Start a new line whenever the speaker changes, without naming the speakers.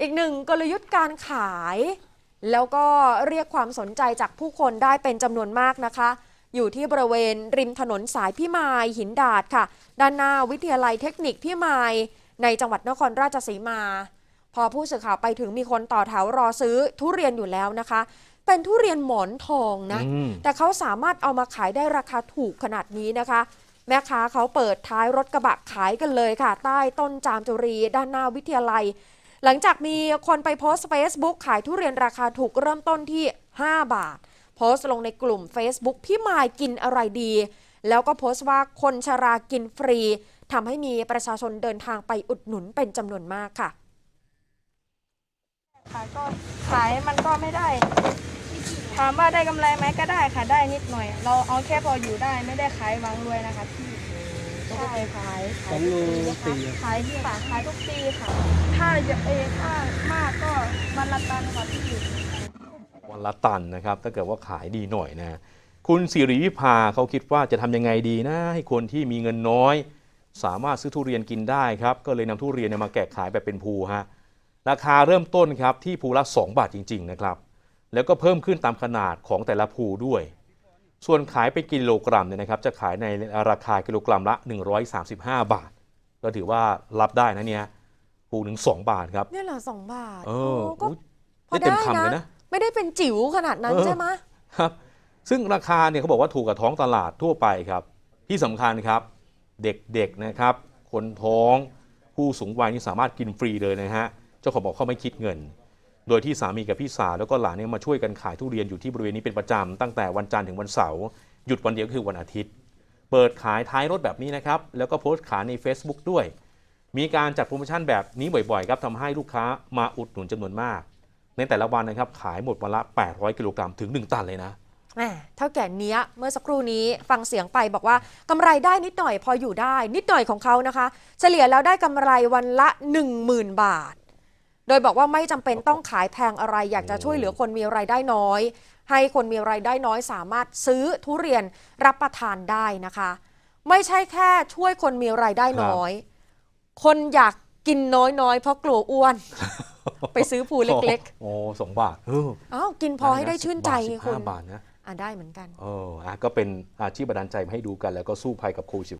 อีกหนึ่งกลยุทธ์การขาย แล้วก็เรียกความสนใจจากผู้คนได้เป็นจำนวนมากนะคะ อยู่ที่บริเวณริมถนนสายพิมายหินดาดค่ะ ด้านหน้าวิทยาลัยเทคนิคพิมายในจังหวัดนครราชสีมา พอผู้สื่อข่าวไปถึงมีคนต่อแถวรอซื้อทุเรียนอยู่แล้วนะคะ เป็นทุเรียนหมอนทองนะ
อืม
แต่เขาสามารถเอามาขายได้ราคาถูกขนาดนี้นะคะแม่ค้าเขาเปิดท้ายรถกระบะขายกันเลยค่ะ ใต้ต้นจามจุรี ด้านหน้าวิทยาลัย หลังจากมีคนไปโพสต์ Facebook ขายทุเรียนราคาถูกเริ่มต้นที่ 5 บาท โพสต์ลงในกลุ่ม Facebook พี่มายกินอะไรดี แล้วก็โพสต์ว่าคนชรากินฟรีทำให้มีประชาชนเดินทางไปอุดหนุนเป็นจำนวนมากค่ะ
ค่ะก็ขายมันก็ไม่ได้ ถามว่าได้กำไรไหมก็ได้ค่ะได้นิดหน่อย เราเอาแค่พออยู่ได้ไม่ได้ขายหวังรวยนะคะพี่ ใช่ขาย
สองโลสี่อะ
ขายที่ค่ะขายทุกปีค่ะ ถ้าเยอะเอยถ้ามากก็วันละตันค่ะพี่
วันละตันนะครับ ถ้าเกิดว่าขายดีหน่อยนะ คุณสิริวิภาเขาคิดว่าจะทำยังไงดีนะ ให้คนที่มีเงินน้อย สามารถซื้อทุเรียนกินได้ครับ ก็เลยนำทุเรียนเนยมาแกะขายแบบเป็นภูฮะราคาเริ่มต้นครับที่ภูละ 2 บาทจริง ๆ นะครับ แล้วก็เพิ่มขึ้นตามขนาดของแต่ละภูด้วย ส่วนขายเป็นกิโลกรัมเนี่ยนะครับจะขายในราคากิโลกรัมละ 135 บาท ก็ถือว่ารับได้นะเนี่ยภูหนึ่ง2บาทครับ
เนี่ยเหรอสองบาท
เออ
โก็
อุ๊ย
พอ
ได้เต็ม
ได้
คำเลยนะ
ไม่ได้เป็นจิ๋วขนาดนั้น
เออ
ใช่ไหม
ครับ ซึ่งราคาเนี่ยเขาบอกว่าถูกกับท้องตลาดทั่วไปครับ ที่สำคัญครับ เด็กๆนะครับ คนท้องผู้สูงวัยนี่สามารถกินฟรีเลยนะฮะเจ้าของบอกเขาไม่คิดเงิน โดยที่สามีกับพี่สาวแล้วก็หลานเนี่ยมาช่วยกันขายทุเรียนอยู่ที่บริเวณนี้เป็นประจำตั้งแต่วันจันทร์ถึงวันเสาร์หยุดวันเดียวคือวันอาทิตย์ เปิดขายท้ายรถแบบนี้นะครับแล้วก็โพสต์ขายใน Facebook ด้วย มีการจัดโปรโมชั่นแบบนี้บ่อยๆครับทำให้ลูกค้ามาอุดหนุนจำนวนมาก ในแต่ละวันนะครับขายหมดวันละ 800 กิโลกรัมถึง 1 ตันเลยนะ
แหมเท่าแก่เนี้ยเมื่อสักครู่นี้ฟังเสียงไปบอกว่ากำไรได้นิดหน่อยพออยู่ได้ นิดหน่อยของเขานะคะ เฉลี่ยแล้วได้กำไรวันละ 10,000 บาท โดยบอกว่าไม่จำเป็นต้องขายแพงอะไร อยากจะช่วยเหลือคนมีรายได้น้อย ให้คนมีรายได้น้อยสามารถซื้อทุเรียนรับประทานได้นะคะ ไม่ใช่แค่ช่วยคนมีรายได้น้อย คนอยากกินน้อยๆ เพราะกลัวอ้วน ไปซื้อภูเล็ก
โอ้สองบาทเออ
ๆอ้าวกินพอให้ได้ชื่นใจ
สิ
ไง
บ
คุณ
ห้าบาทนะ
อะได้เหมือนกัน
เอออะก็เป็นอาชีพบันดาลใจมาให้ดูกันแล้วก็สู้ภัยกับโควิด